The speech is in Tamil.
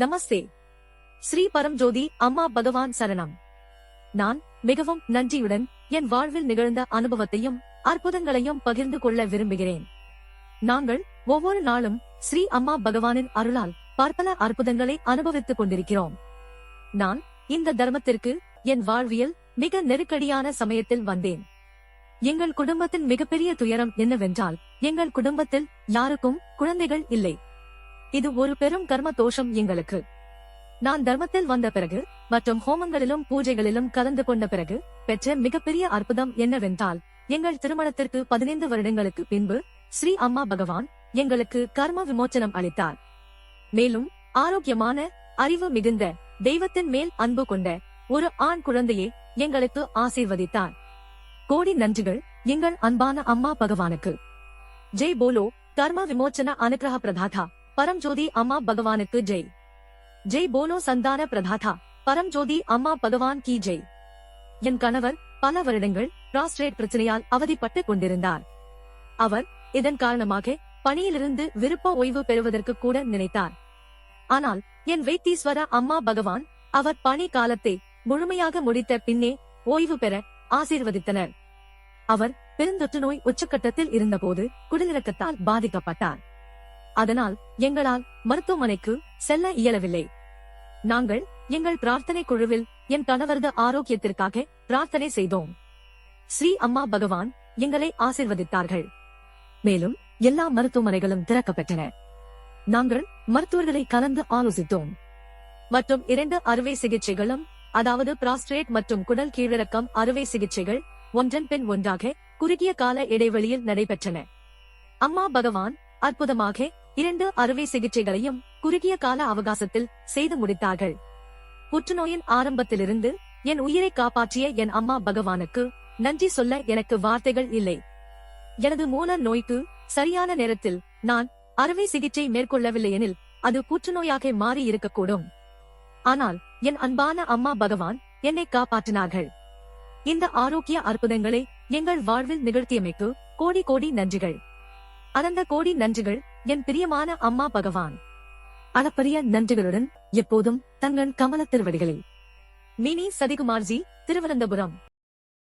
நமஸ்தே. ஸ்ரீ பரம்ஜோதி அம்மா பகவான் சரணம். நான் மிகவும் நன்றியுடன் என் வாழ்வில் நிகழ்ந்த அனுபவத்தையும் அற்புதங்களையும் பகிர்ந்து கொள்ள விரும்புகிறேன். நாங்கள் ஒவ்வொரு நாளும் ஸ்ரீ அம்மா பகவானின் அருளால் பற்பல அற்புதங்களை அனுபவித்துக் கொண்டிருக்கிறோம். நான் இந்த தர்மத்திற்கு என் வாழ்வியல் மிக நெருக்கடியான சமயத்தில் வந்தேன். எங்கள் குடும்பத்தின் மிகப்பெரிய துயரம் என்னவென்றால் எங்கள் குடும்பத்தில் யாருக்கும் குழந்தைகள் இல்லை. இது ஒரு பெரும் கர்ம தோஷம் எங்களுக்கு. நான் தர்மத்தில் வந்த பிறகு மற்றும் ஹோமங்களிலும் பூஜைகளிலும் கலந்து கொண்ட பிறகு பெற்ற மிகப்பெரிய அற்புதம் என்னவென்றால் எங்கள் திருமணத்திற்கு பதினைந்து வருடங்களுக்கு பின்பு ஸ்ரீ அம்மா பகவான் எங்களுக்கு கர்ம விமோச்சனம் அளித்தார். மேலும் ஆரோக்கியமான அறிவு மிகுந்த தெய்வத்தின் மேல் அன்பு கொண்ட ஒரு ஆண் குழந்தையை எங்களுக்கு ஆசீர்வதித்தார். கோடி நன்றிகள் எங்கள் அன்பான அம்மா பகவானுக்கு. ஜெய் போலோ கர்ம விமோச்சன அனுகிரக பிரதாதா பரம்ஜோதி அம்மா பகவானுக்கு ஜெய். ஜெய் போலோ சந்தான பிரதாதா. பரம்ஜோதி அம்மா பகவான் கி ஜெய். என் கணவர் பல வருடங்கள் பிராஸ்ட்ரேட் பிரச்சனையால் அவதிப்பட்டுக் கொண்டிருந்தார். அவர் இதன் காரணமாக பணியிலிருந்து விருப்ப ஓய்வு பெறுவதற்கு கூட நினைத்தார். ஆனால் என் வைத்தீஸ்வர அம்மா பகவான் அவர் பணி காலத்தை முழுமையாக முடித்த பின்னே ஓய்வு பெற ஆசீர்வதித்தனர். அவர் பெருந்தொற்று நோய் உச்சக்கட்டத்தில் இருந்தபோது குடலிறக்கத்தால் பாதிக்கப்பட்டார். அதனால் எங்களால் மருத்துவமனைக்கு செல்ல இயலவில்லை. நாங்கள் எங்கள் பிரார்த்தனை குழுவில் என் கணவரது ஆரோக்கியத்திற்காக பிரார்த்தனை செய்தோம். ஸ்ரீ அம்மா பகவான் எங்களை ஆசிர்வதித்தார்கள். மேலும் எல்லா மருத்துவமனைகளும் திறக்கப்பட்டன. நாங்கள் மருத்துவர்களை கலந்து ஆலோசித்தோம். மற்றும் இரண்டு அறுவை சிகிச்சைகளும் அதாவது பிராஸ்ட்ரேட் மற்றும் குடல் கீழிறக்கம் அறுவை சிகிச்சைகள் ஒன்றன் பின் ஒன்றாக குறுகிய கால இடைவெளியில் நடைபெற்றன. அம்மா பகவான் அற்புதமாக இரண்டு அறுவை சிகிச்சைகளையும் குறுகிய கால அவகாசத்தில் செய்து முடித்தார்கள். புற்றுநோயின் ஆரம்பத்திலிருந்து என் உயிரை காப்பாற்றிய என் அம்மா பகவானுக்கு நன்றி சொல்ல எனக்கு வார்த்தைகள் இல்லை. எனது மூல நோய்க்கு சரியான நேரத்தில் நான் அறுவை சிகிச்சை மேற்கொள்ளவில்லை எனில் அது புற்றுநோயாக மாறி இருக்கக்கூடும். ஆனால் என் அன்பான அம்மா பகவான் என்னை காப்பாற்றினார்கள். இந்த ஆரோக்கிய அற்புதங்களை எங்கள் வாழ்வில் நிகழ்த்தியமைக்கு கோடி கோடி நன்றிகள். அனந்த கோடி நன்றிகள் என் பிரியமான அம்மா பகவான். அளப்பரிய நன்றிகளுடன் எப்போதும் தங்கள் கமல திருவடிகளில். மினி சதிகுமார்ஜி திருவனந்தபுரம்.